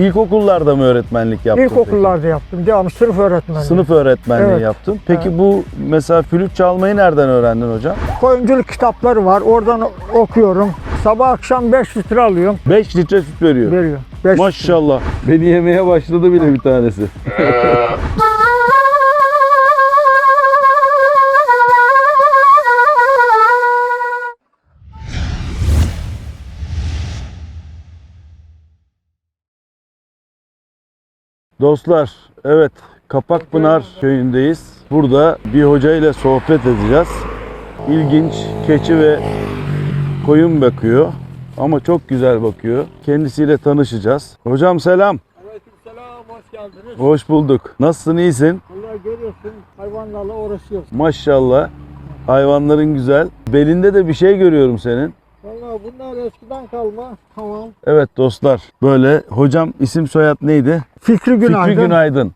İlkokullarda mı öğretmenlik yaptın? peki? İlkokullarda yaptım. Devamlı sınıf öğretmenliği. Sınıf öğretmenliği Evet. yaptın. Peki Evet. bu mesela flüt çalmayı nereden öğrendin hocam? Koyunculuk kitapları var. Oradan okuyorum. Sabah akşam 5 litre alıyorum. 5 litre süt veriyor. Veriyor. 5 Maşallah. Beni yemeye başladı bile bir tanesi. Dostlar, evet Kapakpınar köyündeyiz. Burada bir hoca ile sohbet edeceğiz. İlginç keçi ve koyun bakıyor ama çok güzel bakıyor. Kendisiyle tanışacağız. Hocam selam. Aleykümselam, hoş geldiniz. Hoş bulduk. Nasılsın, iyisin? Allah görüyorsun, hayvanlarla uğraşıyoruz. Maşallah. Hayvanların güzel. Belinde de bir şey görüyorum senin. Bunlar eskiden kalma. Tamam. Evet dostlar. Böyle hocam isim soyad neydi? Fikri Günaydın. Fikri Günaydın.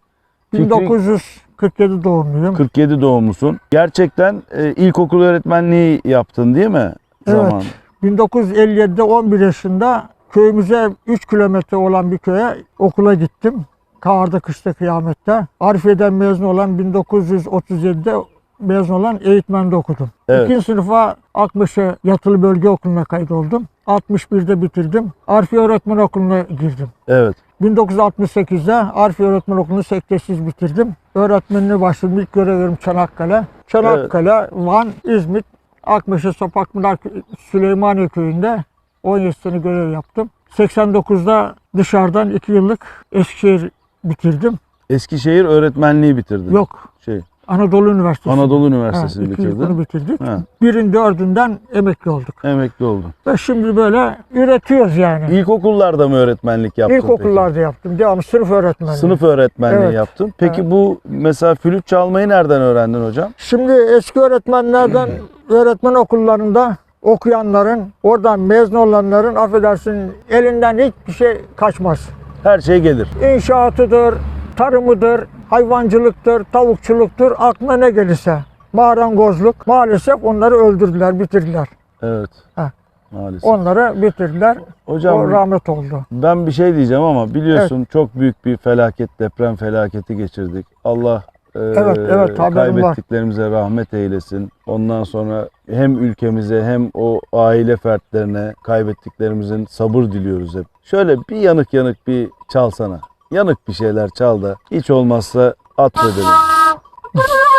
Fikri- 1947 doğumluyum. 47 doğumlusun. Gerçekten e, ilkokul öğretmenliği yaptın değil mi? Evet. Zaman. 1957'de 11 yaşında köyümüze 3 kilometre olan bir köye okula gittim. Karda kışta kıyamette. Arifiye'den mezun olan 1937'de mezun olan eğitmende okudum. Evet. İkinci sınıfa Akmeşe Yatılı Bölge Okulu'na kaydoldum. 61'de bitirdim. Arifiye Öğretmen Okulu'na girdim. Evet. 1968'de Arifiye Öğretmen Okulu'nu sektesiz bitirdim. Öğretmenliğe başladım. İlk görevim Çanakkale. Çanakkale, Van, İzmit, Akmeşe, Sopakmınar, Süleymaniye Köyü'nde 17 sene görev yaptım. 89'da dışarıdan 2 yıllık Eskişehir bitirdim. Eskişehir öğretmenliği bitirdin. Yok, Şey, Anadolu Üniversitesi. Anadolu Üniversitesi'ni yıl bitirdin. bunu bitirdik. Ha. Birin dördünden emekli olduk. Emekli oldun. Ve şimdi böyle üretiyoruz yani. İlkokullarda mı öğretmenlik yaptın İlkokullarda yaptım. Devamlı sınıf peki? öğretmenliği. Sınıf öğretmenliği Evet. yaptın. Peki Evet. bu mesela flüt çalmayı nereden öğrendin hocam? Şimdi eski öğretmenlerden öğretmen okullarında okuyanların, oradan mezun olanların affedersin elinden hiçbir şey kaçmaz. Her şey gelir. İnşaatıdır, tarımıdır, hayvancılıktır, tavukçuluktur, aklına ne gelirse. Marangozluk maalesef onları öldürdüler, bitirdiler. Evet. Ha. Maalesef. Onları bitirdiler. Hocam o rahmet oldu. ben bir şey diyeceğim ama biliyorsun çok büyük bir felaket, deprem felaketi geçirdik. Allah e, Evet, evet, haberim var. kaybettiklerimize rahmet eylesin. Ondan sonra hem ülkemize hem o aile fertlerine kaybettiklerimizin sabır diliyoruz hep. Şöyle bir yanık yanık bir çalsana. Yanık bir şeyler çal da hiç olmazsa atfedelim.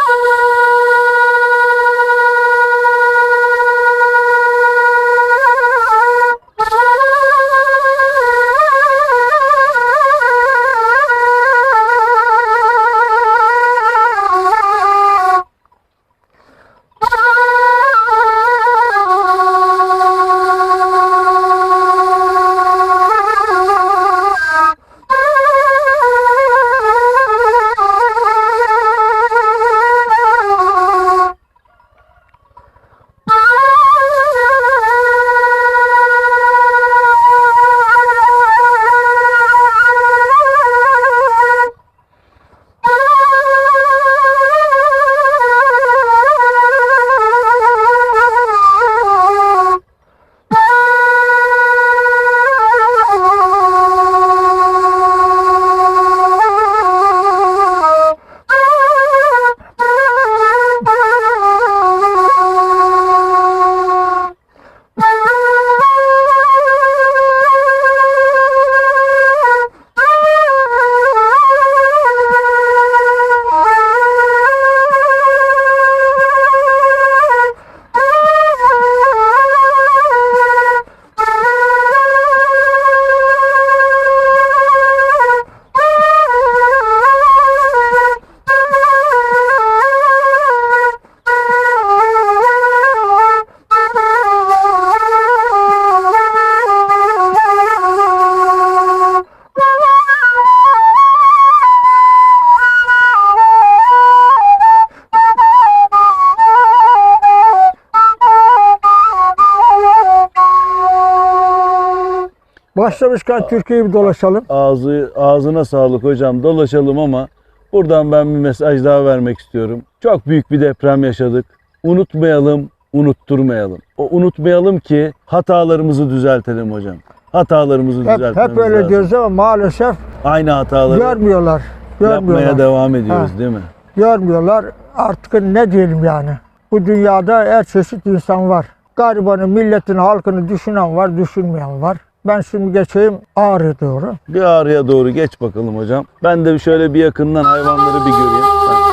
Başlamışken Türkiye'yi bir dolaşalım. Ağzı ağzına sağlık hocam. Dolaşalım ama buradan ben bir mesaj daha vermek istiyorum. Çok büyük bir deprem yaşadık. Unutmayalım, unutturmayalım. O unutmayalım ki hatalarımızı düzeltelim hocam. hatalarımızı Hep, düzeltmemiz hep öyle lazım. diyoruz ama maalesef Aynı hataları görmüyorlar. Görmüyorlar. yapmaya devam ediyoruz Ha. değil mi? Görmüyorlar. Artık ne diyelim yani. Bu dünyada her çeşit insan var. Garibanı, milletini, halkını düşünen var, düşünmeyen var. Ben şimdi geçeyim Ağrı'ya doğru. Bir ağrıya doğru geç bakalım hocam. Ben de şöyle bir yakından hayvanları bir göreyim. Ha.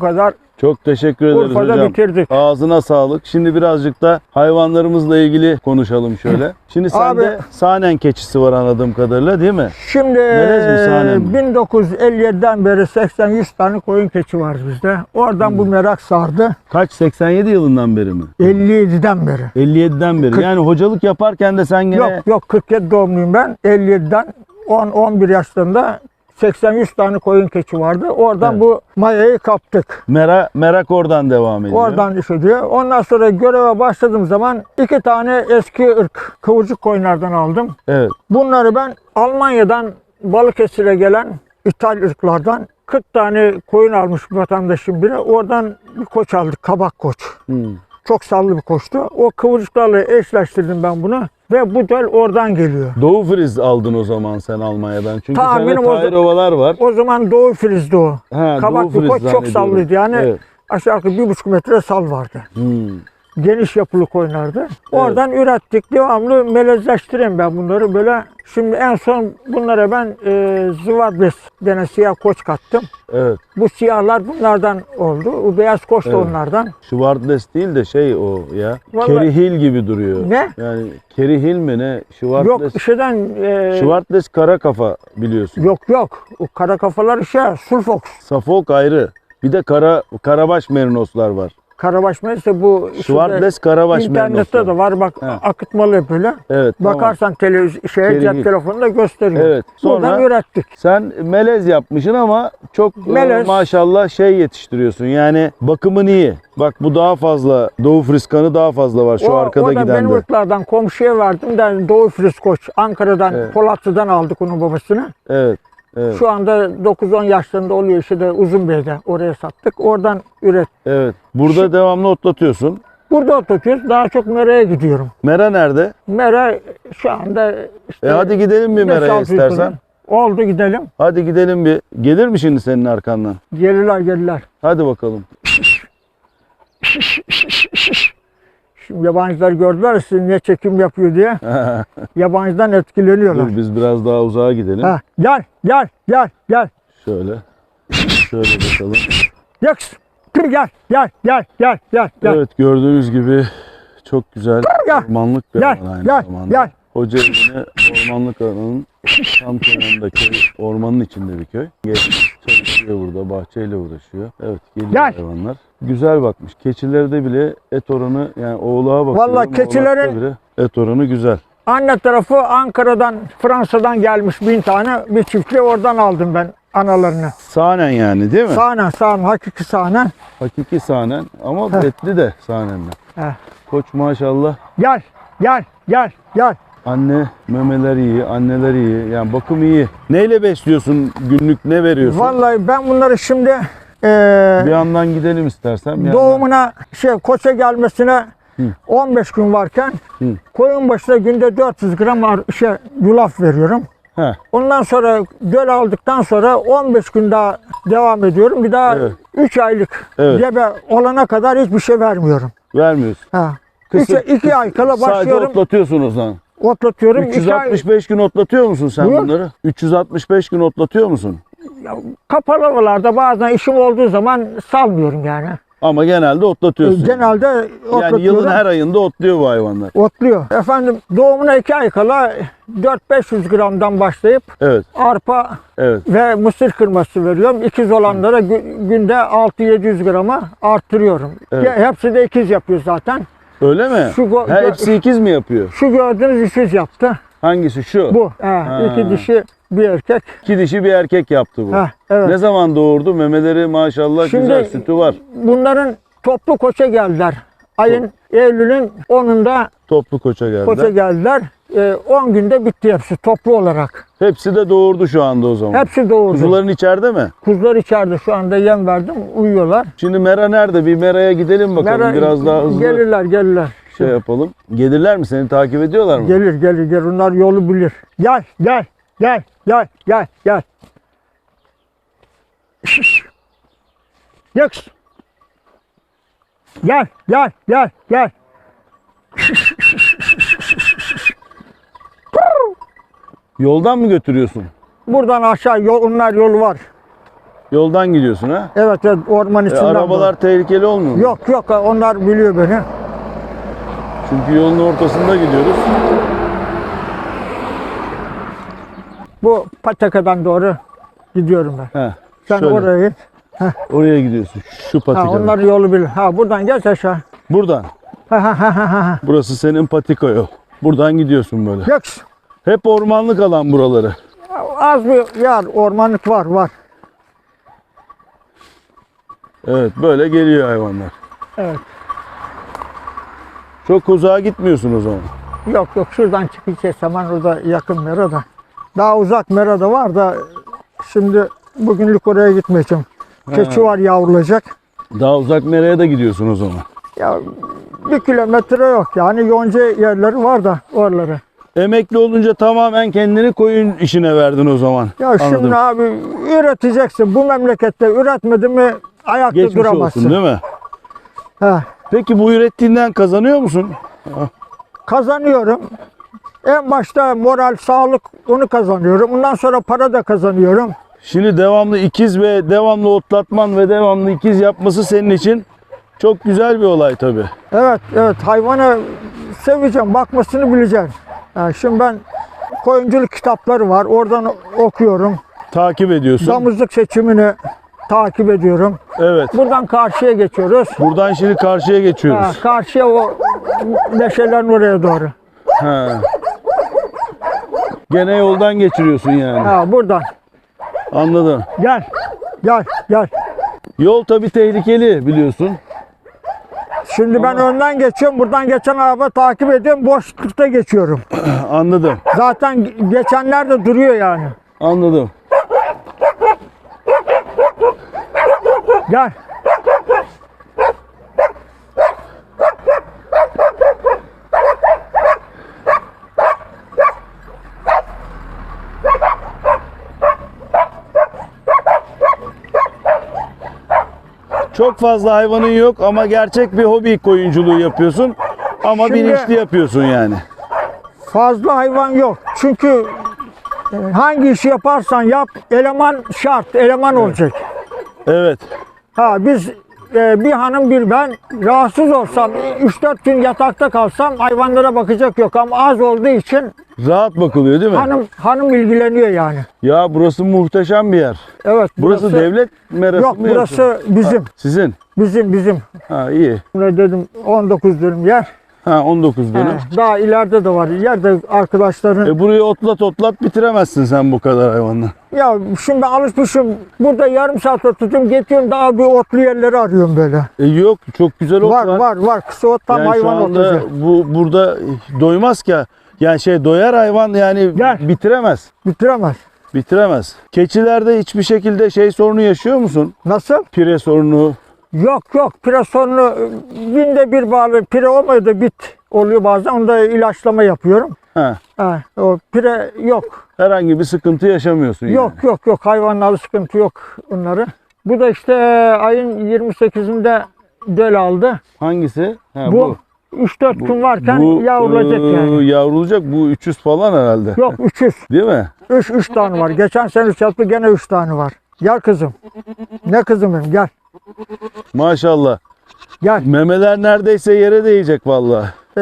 Kadar Çok teşekkür ederiz Urfa'da hocam. bitirdik. Ağzına sağlık. Şimdi birazcık da hayvanlarımızla ilgili konuşalım şöyle. Şimdi sende Abi- sahnen keçisi var anladığım kadarıyla değil mi? Şimdi Melez mi, sahne mi? 1957'den beri 80-100 tane koyun keçi var bizde. Oradan Hmm. bu merak sardı. Kaç? 87 yılından beri mi? 57'den beri. 57'den beri. Yani hocalık yaparken de sen gene Yok yok 47 doğumluyum ben. 57'den 10-11 yaşlarında 80-100 tane koyun keçi vardı. Oradan Evet. bu mayayı kaptık. mera, merak oradan devam ediyor. Oradan iş ediyor. Ondan sonra göreve başladığım zaman iki tane eski ırk kıvırcık koyunlardan aldım. Evet. Bunları ben Almanya'dan Balıkesir'e gelen ithal ırklardan 40 tane koyun almış bir vatandaşım biri. Oradan bir koç aldık, kabak koç. Hmm. Çok sallı bir koçtu. O kıvırcıklarla eşleştirdim ben bunu ve bu döl oradan geliyor. Doğu friz aldın o zaman sen Almanya'dan. Çünkü Tahminim sende Tahir ovalar var. O zaman Doğu Filiz'di o. Ha, Kabak Doğu friz koç çok zannediyorum. sallıydı yani. Evet. Aşağı yukarı bir buçuk metre sal vardı. Hmm. Geniş yapılı koyunlardı. Oradan ürettik. Devamlı melezleştireyim ben bunları böyle. Şimdi en son bunlara ben e, zıvabres denen siyah koç kattım. Evet. Bu siyahlar bunlardan oldu. Bu beyaz koç da Evet. onlardan. Schwartles değil de şey o ya. Vallahi- Kerihil gibi duruyor. Ne? Yani Kerihil mi ne? Schwartles. Yok şeyden e, Schwartles kara kafa biliyorsun. yok yok. O kara kafalar şey sulfox. Safok ayrı. Bir de kara karabaş merinoslar var. Karabaş ise bu Schwartles karabaş internette de var bak He. akıtmalı böyle. Evet. tamam. Bakarsan televizyon şeye cep Kerihil. telefonunda gösteriyor. Evet. Buradan Sonra ürettik. sen melez yapmışsın ama çok e, Melez. maşallah şey yetiştiriyorsun. Yani bakımın iyi. Bak bu daha fazla. Doğu friskanı daha fazla var şu o, arkada o da giden de. komşuya verdim de Doğu Filiz Koç. Ankara'dan Evet. Polatlı'dan aldık onun babasını. Evet. Evet. Şu anda 9-10 yaşlarında oluyor işte de Uzunbey'de oraya sattık. Oradan üret. Evet. Burada devamlı otlatıyorsun. Burada oturuyoruz. Daha çok Mera'ya gidiyorum. Mera nerede? Mera şu anda işte E hadi gidelim bir Mera'ya istersen. Oldu gidelim. Hadi gidelim bir. Gelir mi şimdi senin arkandan? Gelirler gelirler. Hadi bakalım. Yabancılar gördüler siz ne çekim yapıyor diye. Yabancıdan etkileniyorlar. Dur biz biraz daha uzağa gidelim. Ha, gel gel gel gel. Şöyle. Şöyle bakalım. Yaks. Gel gel gel gel gel gel. Evet gördüğünüz gibi çok güzel Gel, ormanlık bir gel, alan aynı gel, zamanda. gel. Hoca evine ormanlık alanın tam kenarındaki ormanın içinde bir köy. Gelmiş çalışıyor burada, bahçeyle uğraşıyor. Evet geliyor Gel. hayvanlar. Güzel bakmış. Keçilerde bile et oranı yani oğlağa bakıyorum. Oğlakta keçilerin- bile et oranı güzel. Anne tarafı Ankara'dan, Fransa'dan gelmiş bin tane bir çiftli oradan aldım ben analarını. Sahnen yani değil mi? Sahne, sahne, hakiki sahne. Hakiki sahnen ama etli de sahnenler. Heh. Koç maşallah Gel, gel, gel, gel. Anne memeler iyi, anneler iyi. Yani bakım iyi. Neyle besliyorsun günlük ne veriyorsun? Vallahi ben bunları şimdi eee, Bir yandan gidelim istersen. bir yandan- doğumuna şey koça gelmesine Hı. 15 gün varken Hı. koyun başına günde 400 gram şey yulaf veriyorum. Heh, Ondan sonra göl aldıktan sonra 15 gün daha devam ediyorum. Bir daha Evet. 3 aylık Evet. gebe olana kadar hiçbir şey vermiyorum. vermiyorsun. Ha. Kısır- 2 ay kala Sadece başlıyorum. otlatıyorsun o zaman. Otlatıyorum. İki ay 365 gün otlatıyor musun sen Buyur. bunları? 365 gün otlatıyor musun? kapalı havalarda bazen işim olduğu zaman salmıyorum yani. Ama genelde otlatıyorsun. Genelde otlatıyorum. yani yılın her ayında otluyor bu hayvanlar. Otluyor. Efendim doğumuna 2 ay kala 4-500 gramdan başlayıp Evet, arpa evet. ve mısır kırması veriyorum. İkiz olanlara gü- günde 6-700 grama arttırıyorum. Evet. Ya, hepsi de ikiz yapıyor zaten. Öyle mi? Şu go- ha, hepsi ikiz mi yapıyor? Şu gördüğünüz ikiz yaptı. Hangisi şu? Bu. He, Ha. iki dişi bir erkek. İki dişi bir erkek yaptı bu. Heh, evet. Ne zaman doğurdu? Memeleri maşallah Şimdi- güzel, sütü var. Bunların toplu koça geldiler. Ayın Eylül'ün 10'unda Toplu koça geldiler. koça geldiler. Ee, 10 günde bitti hepsi toplu olarak. Hepsi de doğurdu şu anda o zaman. Hepsi doğurdu. Kuzuların içeride mi? Kuzular içeride şu anda yem verdim uyuyorlar. Şimdi Mera nerede? Bir Mera'ya gidelim bakalım. Mera- Biraz daha hızlı Gelirler gelirler. şey yapalım. Gelirler mi? Seni takip ediyorlar mı? Gelir gelir gelir. Onlar yolu bilir. Gel gel gel gel gel gel. Şiş. Yaks. Gel gel gel gel. Yoldan mı götürüyorsun? Buradan aşağı yol, onlar yolu var. Yoldan gidiyorsun ha? Evet evet orman E, içinden. arabalar tehlikeli olmuyor mu? Yok yok onlar biliyor beni. Çünkü yolun ortasında gidiyoruz. Bu patakadan doğru gidiyorum ben. Heh, Sen şöyle. oraya git. Oraya gidiyorsun. Şu Ha, patikadan. onlar yolu bilir. Ha buradan geç aşağı. Buradan. Ha ha ha ha ha. Burası senin patika yol. Buradan gidiyorsun böyle. Yaks. Hep ormanlık alan buraları. Az bir yer ormanlık var var. Evet böyle geliyor hayvanlar. Evet. Çok uzağa gitmiyorsun o zaman. Yok yok şuradan çıkacağız hemen orada yakın Mera'da. Daha uzak Mera'da var da şimdi bugünlük oraya gitmeyeceğim. Keçi var yavrulacak. Daha uzak nereye de gidiyorsun o zaman. Ya bir kilometre yok yani yonca yerleri var da oraları. Emekli olunca tamamen kendini koyun işine verdin o zaman. Ya Anladım. şimdi abi üreteceksin. Bu memlekette üretmedin mi ayakta Geçmiş duramazsın. olsun değil mi? Ha, Peki bu ürettiğinden kazanıyor musun? kazanıyorum. En başta moral, sağlık onu kazanıyorum. Ondan sonra para da kazanıyorum. Şimdi devamlı ikiz ve devamlı otlatman ve devamlı ikiz yapması senin için çok güzel bir olay tabii. Evet, evet hayvanı seveceğim, bakmasını bileceğim. Ha, şimdi ben koyunculuk kitapları var. Oradan okuyorum. Takip ediyorsun. Damızlık seçimini takip ediyorum. Evet. Buradan karşıya geçiyoruz. Buradan şimdi karşıya Ha, geçiyoruz. karşıya o neşelerin oraya doğru. Ha. Gene yoldan geçiriyorsun yani. Ha, buradan. Anladım. Gel. Gel. Gel. Yol tabii tehlikeli biliyorsun. Şimdi ben önden geçiyorum. Buradan geçen araba takip ediyorum. Boşlukta geçiyorum. Anladım. Zaten geçenler de duruyor yani. Anladım. Gel. Çok fazla hayvanın yok ama gerçek bir hobi koyunculuğu yapıyorsun. Ama Şimdi- bilinçli yapıyorsun yani. Fazla hayvan yok. Çünkü e, hangi işi yaparsan yap eleman şart, eleman olacak. Evet. Ha biz e, bir hanım bir ben rahatsız olsam 3-4 gün yatakta kalsam hayvanlara bakacak yok ama az olduğu için Rahat bakılıyor değil mi? hanım hanım ilgileniyor yani. Ya burası muhteşem bir yer. Evet Burası, devlet merası Yok mı burası bizim. Sizin. Bizim bizim. Ha iyi. Ne dedim 19 dönüm yer. Ha 19 dönüm. Ha, daha ileride de var. Yerde arkadaşların E burayı otlat otlat bitiremezsin sen bu kadar hayvanla. Ya şimdi alışmışım. Burada yarım saat oturdum. Getiriyorum daha bir otlu yerleri arıyorum böyle. E yok çok güzel ot var var. var var. Kısa ottan Yani şu hayvan oturuyor. bu burada doymaz ki. Yani şey doyar hayvan yani Gel. bitiremez. Bitiremez. Bitiremez. Keçilerde hiçbir şekilde şey sorunu yaşıyor musun? Nasıl? Pire sorunu. Yok yok. Pire sorunu binde bir bağlı. Pire olmuyor da bit oluyor bazen. Onda ilaçlama yapıyorum. Ha, Ha, o pire yok. herhangi bir sıkıntı yaşamıyorsun yani. Yok yok yok. Hayvanlarla sıkıntı yok onları. Bu da işte ayın 28'inde döl aldı. Hangisi? Ha, Bu 3-4 gün varken bu, yavrulacak e, yani. Yavrulacak bu 300 falan herhalde. Yok 300. Değil mi? 3 3 tane var. Geçen sene 3 yaptı gene 3 tane var. Gel kızım. Ne kızım benim gel. Maşallah. Gel. Memeler neredeyse yere değecek vallahi. Ee,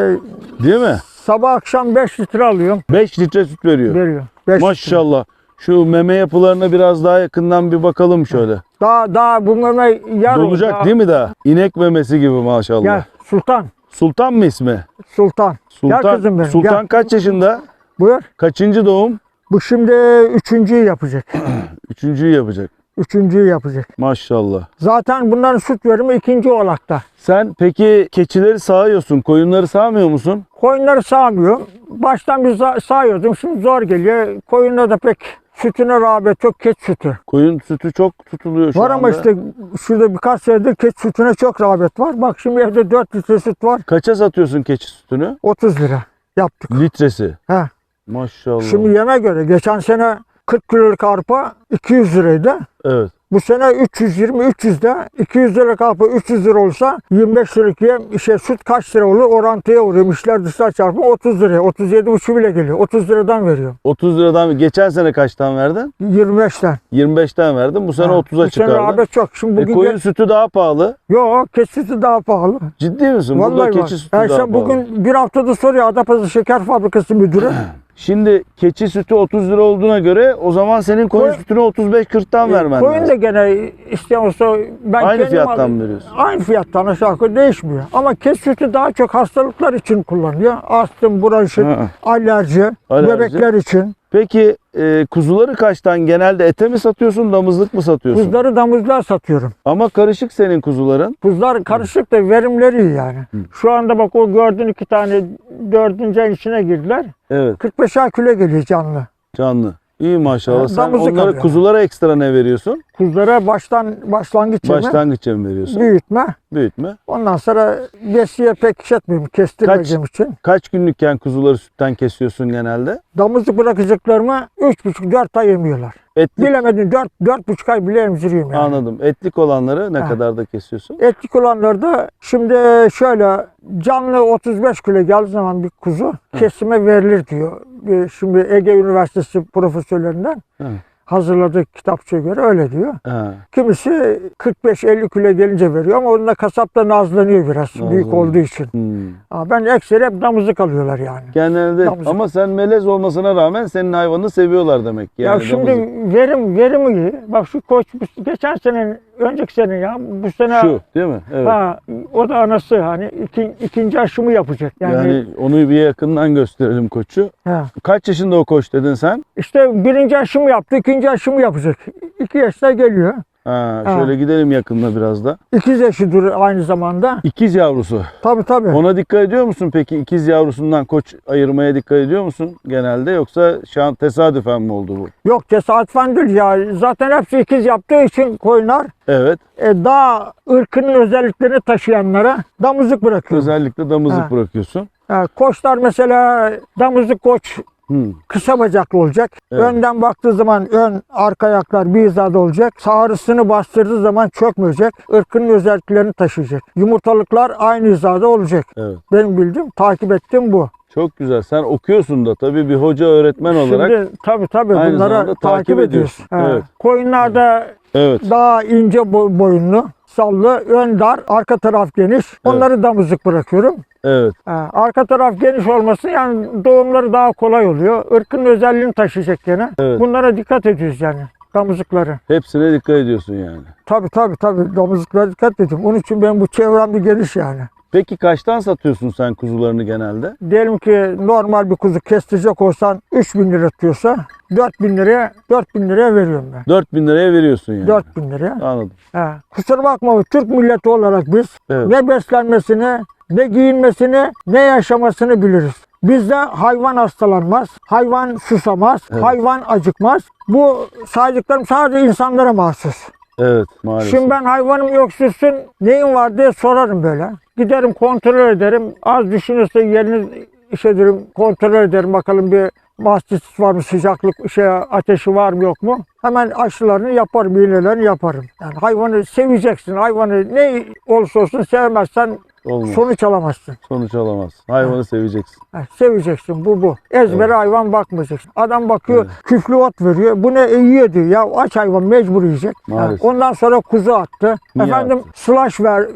Değil mi? sabah akşam 5 litre alıyorum. 5 litre süt veriyor. Veriyor. 5 litre. Maşallah. Şu meme yapılarına biraz daha yakından bir bakalım şöyle. Daha daha bu meme yar Dolacak değil mi daha? İnek memesi gibi maşallah. Gel Sultan. Sultan mı ismi? Sultan. Sultan, Gel kızım benim, Sultan gel. kaç yaşında? Buyur. Kaçıncı doğum? Bu şimdi üçüncüyü yapacak. Üçüncüyü yapacak. Üçüncüyü yapacak. Maşallah. Zaten bunların süt verimi ikinci olakta. Sen peki keçileri sağıyorsun, koyunları sağmıyor musun? Koyunları sağmıyor. Baştan bir sa- sağıyordum. Şimdi zor geliyor. Koyunlar da pek sütüne rağbet yok. Keçi sütü. Koyun sütü çok tutuluyor şu var ama anda. işte şurada birkaç senedir keçi sütüne çok rağbet var. Bak şimdi evde 4 litre süt var. Kaça satıyorsun keçi sütünü? 30 lira yaptık. Litresi. He. Maşallah. Şimdi yeme göre geçen sene 40 kiloluk arpa 200 liraydı. Evet. Bu sene 320 300'de 200 lira arpa 300 lira olsa 25 liralık yem şey süt kaç lira olur orantıya vuruyorum. İşler dışlar çarpımı 30 liraya 37 buçuk bile geliyor. 30 liradan veriyorum. 30 liradan geçen sene kaçtan verdin? 25'ten. 25'ten verdin. Bu sene Ha, 30'a bu sene çıkardın. rağbet çok. Şimdi E, bugün koyun sütü daha pahalı. Yok keçi sütü daha pahalı. Ciddi misin? Burada Vallahi keçi bak. sütü daha Erşen pahalı. bugün bir haftada soruyor Adapazarı Şeker Fabrikası müdürü. Şimdi keçi sütü 30 lira olduğuna göre o zaman senin koyun Koyun- sütünü 35-40'tan vermen E, Koyun da lazım. gene istiyorsa ben Aynı fiyattan alayım. mı veriyorsun? Aynı fiyattan aşağı yukarı değişmiyor. Ama kes sütü daha çok hastalıklar için kullanılıyor. Astım, bronşit, alerji, Alerji. bebekler için. Peki e, kuzuları kaçtan? Genelde ete mi satıyorsun, damızlık mı satıyorsun? Kuzları damızlığa satıyorum. Ama karışık senin kuzuların. Kuzlar karışık da verimleri iyi yani. Şu anda bak o gördüğün iki tane dördüncü ayın içine girdiler. Evet, 45'er kilo geliyor canlı. canlı. İyi maşallah. Ha, Sen alıyor. kuzulara ekstra ne veriyorsun? Kuzlara baştan başlangıç yeme, Başlangıç yemi veriyorsun. büyütme. Büyütme. Ondan sonra besiye pek iş etmiyorum kestirmeyeceğim için. Kaç günlükken kuzuları sütten kesiyorsun genelde? Damızlık bırakacaklarımı 3,5-4 ay yemiyorlar. Etlik Bilemedin 4 4,5 ay bile emziriyorum yani. anladım. Etlik olanları ne Ha. kadar da kesiyorsun? Etlik olanlar da şimdi şöyle canlı 35 kilo geldiği zaman bir kuzu kesime verilir diyor. Bir- Şimdi Ege Üniversitesi profesörlerinden Hı. Hazırladığı kitapçıya göre öyle diyor. Ha. Kimisi 45-50 kilo gelince veriyor ama onda kasap da nazlanıyor biraz büyük Nazlanıyor. olduğu için. Hmm. Ama ben ekseri hep damızlık alıyorlar yani. Genelde Damızlık. ama sen melez olmasına rağmen senin hayvanını seviyorlar demek. Yani ya şimdi damızlık. verim verimi iyi. Bak şu koç bu- geçen sene önceki sene ya bu sene şu değil mi? Evet. ha o da anası hani iki, ikinci aşımı yapacak. Yani, Yani onu bir yakından gösterelim koçu. ha. Kaç yaşında o koç dedin sen? işte birinci aşımı yaptı, ikinci aşımı yapacak. İki yaşta geliyor. Ha, Ha. şöyle gidelim yakında biraz da. İkiz eşidir aynı zamanda. İkiz yavrusu. Tabii tabii. Ona dikkat ediyor musun peki? İkiz yavrusundan koç ayırmaya dikkat ediyor musun genelde? Yoksa şu an tesadüfen mi oldu bu? Yok tesadüfen değil ya. Zaten hepsi ikiz yaptığı için koyunlar Evet. e, daha ırkının özelliklerini taşıyanlara damızlık bırakıyor. Özellikle damızlık Ha. bırakıyorsun. Ha, koçlar mesela damızlık koç Hı. Kısa bacaklı olacak. Evet. Önden baktığı zaman ön arka ayaklar bir hizada olacak. Sağrısını bastırdığı zaman çökmeyecek. Irkının özelliklerini taşıyacak. Yumurtalıklar aynı hizada olacak. Evet. Benim bildiğim, takip ettiğim bu. Çok güzel. Sen okuyorsun da tabii bir hoca öğretmen olarak. Şimdi tabii tabii bunlara takip, ediyorsun. He. Evet. Koyunlarda Evet. daha ince bo- boyunlu, sallı, ön dar, arka taraf geniş. Onları damızlık bırakıyorum. Evet. Ha, arka taraf geniş olması yani doğumları daha kolay oluyor. Irkın özelliğini taşıyacak gene. Evet. Bunlara dikkat ediyoruz yani damızlıkları. Hepsine dikkat ediyorsun yani. Tabii tabii tabii damızlıklara dikkat ediyorum. Onun için benim bu çevrem bir geniş yani. Peki kaçtan satıyorsun sen kuzularını genelde? Diyelim ki normal bir kuzu kestirecek olsan 3000 lira tutuyorsa 4000 liraya 4000 liraya veriyorum ben. 4000 liraya veriyorsun yani. 4000 liraya. Anladım. Ha. Kusura bakma Türk milleti olarak biz Evet. ne beslenmesini, ne giyinmesini, ne yaşamasını biliriz. Bizde hayvan hastalanmaz, hayvan susamaz, Evet. hayvan acıkmaz. Bu saydıklarım sadece insanlara mahsus. Evet maalesef. Şimdi ben hayvanım yoksulsun, neyin var diye sorarım böyle. Giderim kontrol ederim. Az düşünürse yerini işte derim, kontrol ederim bakalım bir mastis var mı, sıcaklık, şey, ateşi var mı yok mu? Hemen aşılarını yaparım, iğnelerini yaparım. Yani hayvanı seveceksin. Hayvanı ne olursa olsun sevmezsen Olmaz. sonuç alamazsın. Sonuç alamazsın. Hayvanı seveceksin. Ha, seveceksin bu bu. Ezbere Evet. hayvan bakmayacaksın. Adam bakıyor küflü ot veriyor. Bu ne e, yiyor diyor. Ya aç hayvan mecbur yiyecek. Ha, Maalesef. ondan sonra kuzu attı. Niye Efendim attı? slash ver,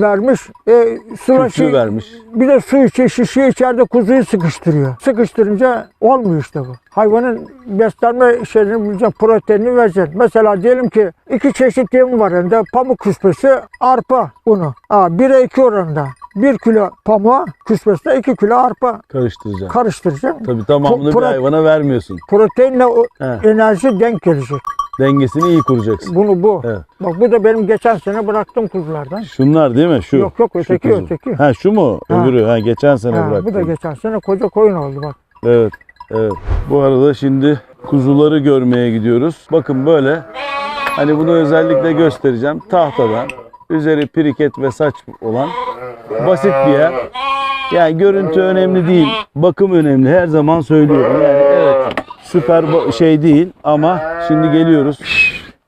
vermiş. E, slash'ı vermiş. bir de su içi şişe içeride kuzuyu sıkıştırıyor. Sıkıştırınca olmuyor işte bu. Hayvanın beslenme şeyini bileceksin, proteinini vereceksin. Mesela diyelim ki iki çeşit yemi var elinde. Pamuk küspesi, arpa unu. Ha, 1'e 2 oranında. 1 kilo pamuğa küspesine 2 kilo arpa Karıştıracaksın. karıştıracaksın. Tabii tamamını bir Pro- hayvana vermiyorsun. Proteinle o He. enerji denk gelecek. Dengesini iyi kuracaksın. Bunu bu. Evet. Bak bu da benim geçen sene bıraktığım kuzulardan. Şunlar değil mi? Şu. Yok, yok, öteki, kuzu. öteki. Ha şu mu? Ha. Öbürü. Ha geçen sene Ha, bıraktın. bu da geçen sene koca koyun oldu bak. Evet. Evet. Bu arada şimdi kuzuları görmeye gidiyoruz. Bakın böyle. Hani bunu özellikle göstereceğim. Tahtadan. Üzeri piriket ve saç olan basit bir yer. Yani görüntü önemli değil. Bakım önemli. Her zaman söylüyorum. Yani evet süper şey değil ama şimdi geliyoruz.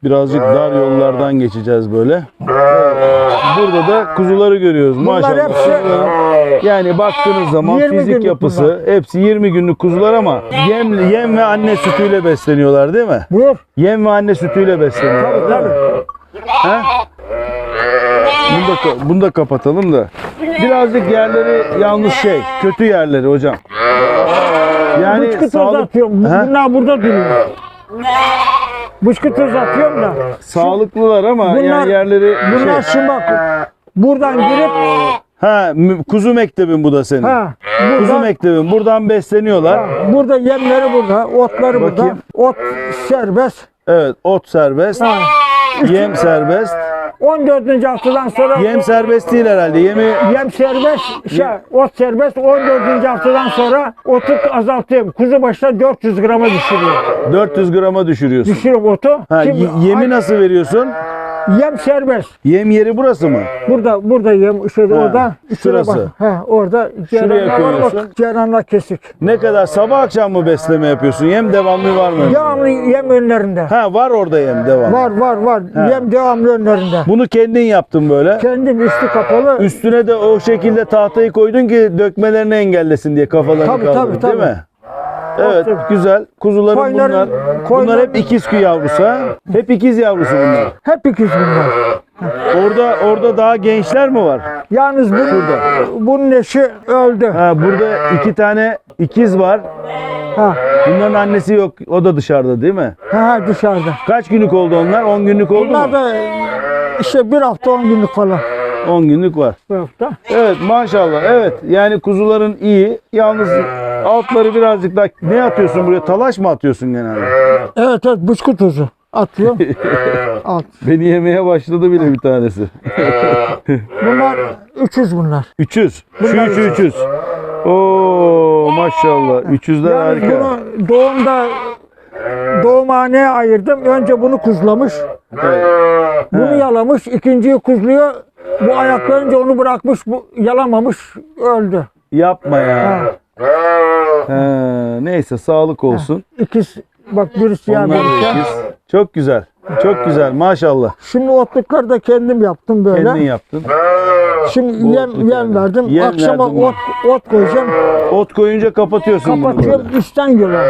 Birazcık dar yollardan geçeceğiz böyle. Burada da kuzuları görüyoruz. Bunlar Maşallah. hepsi Yani baktığınız zaman 20 fizik yapısı hepsi 20 günlük kuzular ama yem, yem ve anne sütüyle besleniyorlar değil mi? buyur. Yem ve anne sütüyle besleniyorlar. Tabii tabii. Ha? Bunu da, bunu da kapatalım da. Birazcık yerleri yalnız şey, kötü yerleri hocam. Yani sağlık? Bunlar burada duruyor. Bıçkı toz atıyorum da. sağlıklılar ama Bunlar- yani yerleri Bunlar şey. şimdi bak. Buradan girip Ha, kuzu mektebin bu da senin. ha Kuzu burada, mektebin. Buradan besleniyorlar. burada yemleri burada, otları burada. Bakayım. Ot serbest. Evet, ot serbest, Ha. yem serbest. 14. haftadan sonra Yem serbest değil herhalde. Yemi Yem serbest, şey, ot serbest. 14. haftadan sonra otu azaltıyorum. Kuzu başına 400 grama düşürüyor. 400 grama düşürüyorsun. Düşürüyorum otu. Ha, Şimdi y- yemi nasıl veriyorsun? Yem serbest. Yem yeri burası mı? Burada burada yem şöyle orada. şuraya şurası. bak. Orada Şuraya koyuyorsun. O ceyranlar kesik. Ne kadar sabah akşam mı besleme yapıyorsun? Yem devamlı var mı? Devamlı yem önlerinde. Ha var orada yem devam. Var var var. Yem devamlı önlerinde. Bunu kendin yaptın böyle. Kendim üstü kapalı. Üstüne de o şekilde tahtayı koydun ki dökmelerini engellesin diye kafalarını Tabii, kaldırın tabii, değil tabii. mi? Evet Tabii. güzel. Kuzuların Koyunların- bunlar. Bunlar hep ikiz kü yavrusu ha? Hep ikiz yavrusu bunlar. Hep ikiz bunlar. Orada orada daha gençler mi var? Yalnız bu, bunun eşi öldü. Ha burada iki tane ikiz var. Ha, Bunların annesi yok. O da dışarıda değil mi? ha dışarıda. Kaç günlük oldu onlar? 10 günlük oldu Bunlar mu? da işte bir hafta on günlük falan. 10 günlük var. Bir hafta. Evet maşallah. Evet yani kuzuların iyi. Yalnız altları birazcık daha ne atıyorsun buraya? Talaş mı atıyorsun genelde? Evet evet bıçkı tuzu atıyor. At. Beni yemeye başladı bile bir tanesi. Bunlar 300 bunlar. 300. Şu Bunlar üçü 300. Oo maşallah. 300'ler Yalnız harika. bunu doğumda doğumhaneye ayırdım. Önce bunu kuzlamış. Evet. Bunu yalamış. ikinciyi kuzluyor. Bu ayaklanınca onu bırakmış. Bu yalamamış. Öldü. Yapma ya. Ha. He, neyse sağlık olsun. İkiz bak birisi Onlar da ikiz. Çok güzel. Çok güzel. Maşallah. Şimdi otlukları da kendim yaptım böyle. Kendin yaptın. Şimdi Bu yem, otluk yem yani. verdim. Yem Akşama verdin ot, ot koyacağım. Ot koyunca kapatıyorsun bunu Kapatıyorum üstten yiyorlar.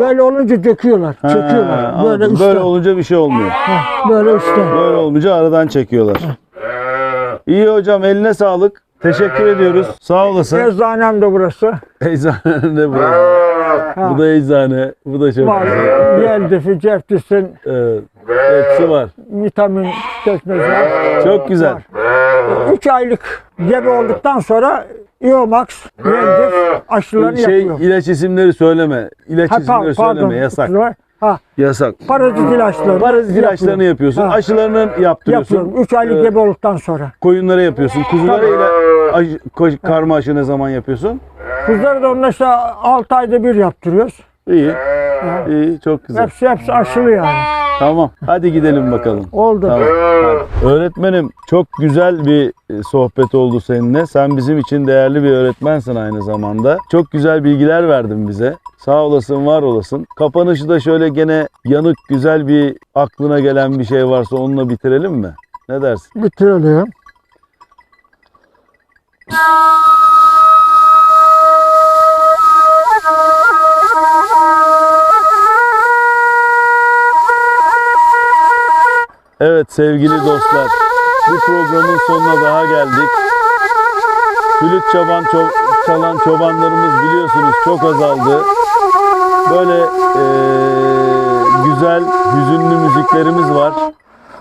Böyle olunca döküyorlar. Ha, çekiyorlar. Böyle anladım. üstten. Böyle olunca bir şey olmuyor. Heh, böyle üstten. Böyle olunca aradan çekiyorlar. İyi hocam eline sağlık. Teşekkür ediyoruz. Sağ olasın. Eczanem de burası. Eczane de burası. Ha. Bu da eczane. Bu da çok Var. Yeldifi, ceftisin, Evet. Hepsi var. vitamin teknesi. Çok güzel. 3 aylık gebe olduktan sonra Iomax, Yeldif aşılarını Şey yapıyor. ilaç isimleri söyleme. İlaç Ha, isimleri söyleme. Yasak. Ha, Yasak. parazit ilaçları. Parazit ilaçlarını yapıyorsun. Ha. Aşılarını yaptırıyorsun. Yapıyorum. 3 aylık gebe olduktan sonra. Koyunlara yapıyorsun. Kuzulara aşı- ko- karma aşı ne zaman yapıyorsun? Kızları da onunla işte 6 ayda bir yaptırıyoruz. İyi. İyi. Çok güzel. Hepsi hepsi aşılı yani. Tamam. Hadi gidelim bakalım. Oldu. Tamam. Hadi. Öğretmenim çok güzel bir e, sohbet oldu seninle. Sen bizim için değerli bir öğretmensin aynı zamanda. Çok güzel bilgiler verdin bize. Sağ olasın, var olasın. Kapanışı da şöyle gene yanık güzel bir aklına gelen bir şey varsa onunla bitirelim mi? Ne dersin? Bitirelim. Evet sevgili dostlar. Bu programın sonuna daha geldik. Flüt çoban ço- çalan çobanlarımız biliyorsunuz çok azaldı. Böyle eee, güzel, hüzünlü müziklerimiz var.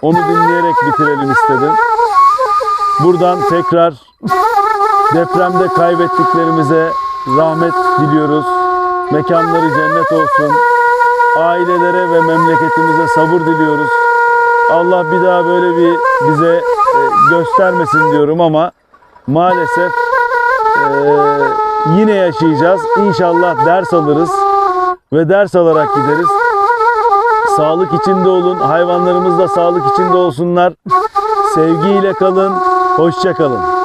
Onu dinleyerek bitirelim istedim. Buradan tekrar depremde kaybettiklerimize rahmet diliyoruz. Mekanları cennet olsun. Ailelere ve memleketimize sabır diliyoruz. Allah bir daha böyle bir bize e, göstermesin diyorum ama maalesef e, yine yaşayacağız. İnşallah ders alırız ve ders alarak gideriz. Sağlık içinde olun. Hayvanlarımız da sağlık içinde olsunlar. Sevgiyle kalın. Hoşça kalın.